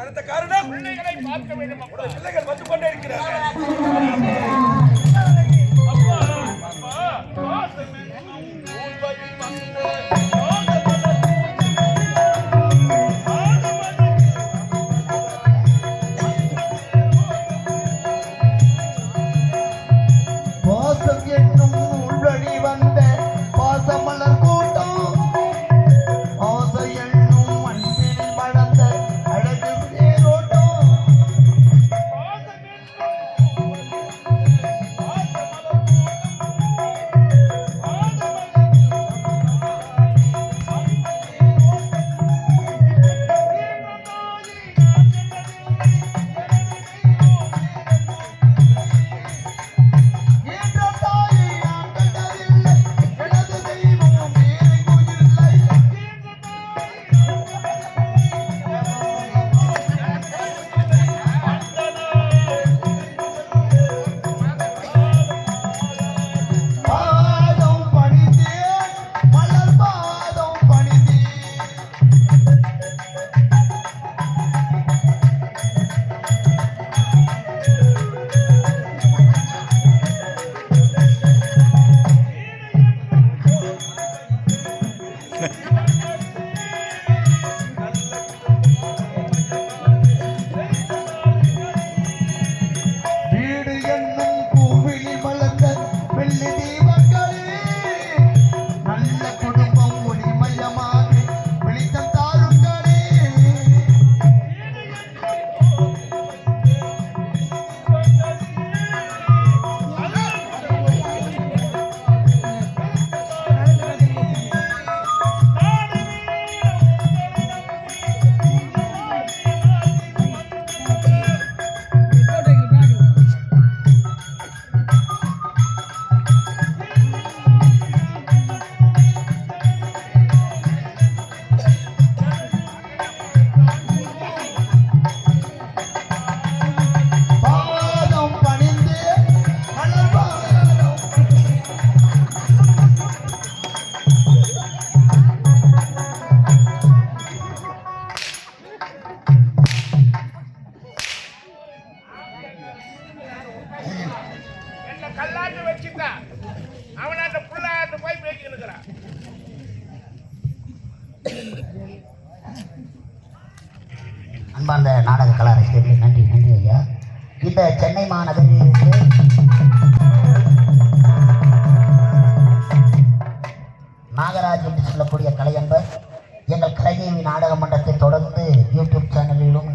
அடுத்த காரணம் பிள்ளைகளை வந்து கொண்டே இருக்கிறார்கள். எல்லாத்தையும் கல்லாட்டு வச்சுட்டா அவன் அந்த புள்ளாட்டு போய் பேசிட்டு இருக்கிறான் அன்பார்ந்த நாடக கலா ரசிகர்களே நன்றி நன்றி ஐயா. இந்த சென்னை மாநகரிலிருந்து நாகராஜ் என்று சொல்லக்கூடிய கலையன்பர் எங்கள் கலைதேவி நாடக மன்றத்தை தொடர்ந்து யூடியூப் சேனலிலும்